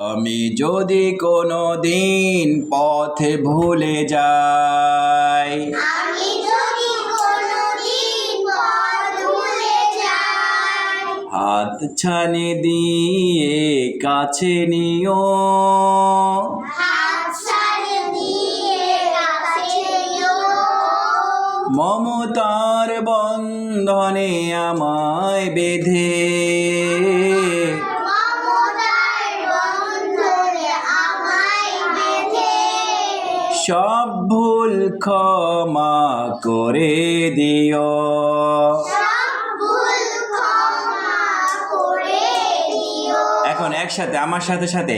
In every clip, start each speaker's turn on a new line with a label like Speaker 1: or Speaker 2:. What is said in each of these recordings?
Speaker 1: আমি যদি কোনো দিন পথে ভুলে যাই
Speaker 2: আমি যদি কোনোদিন পথ ভুলে যাই।
Speaker 1: হাত ছানি দিয়ে কাছে নিও।
Speaker 2: হাত ছাড়ে দিয়ে কাছে নিও।
Speaker 1: মমতার বন্ধনে আমায় বেঁধে সব ভুল ক্ষমা করে দিও। এখন একসাথে, আমার সাথে সাথে।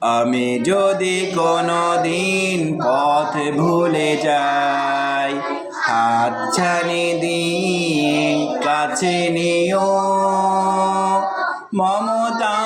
Speaker 1: আমি যদি কোনো দিন পথ ভুলে যাই, হাত ছানি দিয়ে কাছে নিও। মমতার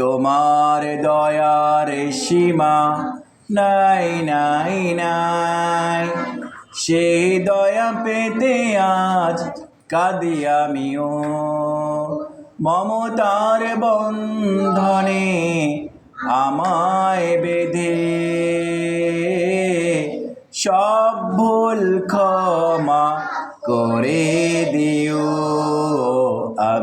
Speaker 1: তোমার দয়ার সীমা নাই নাই নাই। সেই দয়া পেতে আজ কাঁদি আমিও। মমতার বন্ধনে আমায় বেঁধে। সব ভুল ক্ষমা করে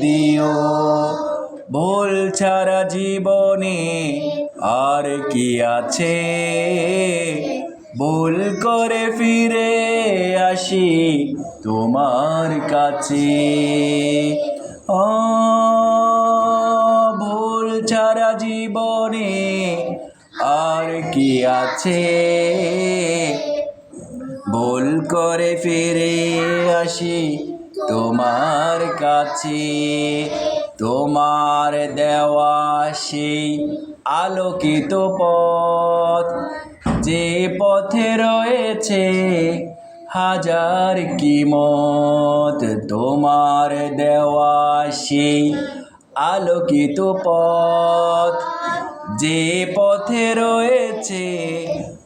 Speaker 1: দিও। ভুল ছাড়া জীবনে আর কি আছে? ভুল করে ফিরে আসি তোমার কাছে। ও ভুল ছাড়া জীবনে আর কি আছে? ভুল করে ফিরে আসি তোমার কাছে, তোমার দেওয়া সেই আলোকিত পথ। যে পথে রয়েছে হাজার কিমত তোমার দেওয়া সেই আলোকিত পথ। যে পথে রয়েছে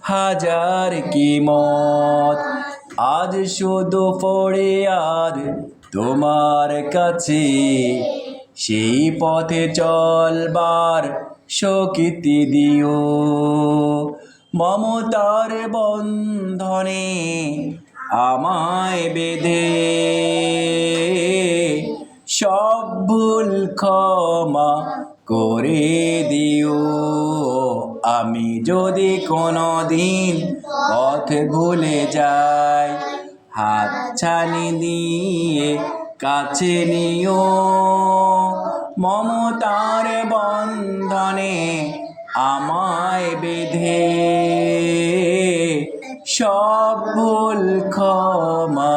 Speaker 1: হাজার কিমত আজ শুধু পড়ে আর তোমার কাছে সেই পথে চলবার শক্তি দিও। মমতার বন্ধনে আমায় বেঁধে সব ভুল ক্ষমা করে যদি কোনো দিন পথ ভুলে যাই, হাত ছানি দিয়ে কাছে নিও। মমতার বন্ধনে আমায় বেঁধে, সব ভুল ক্ষমা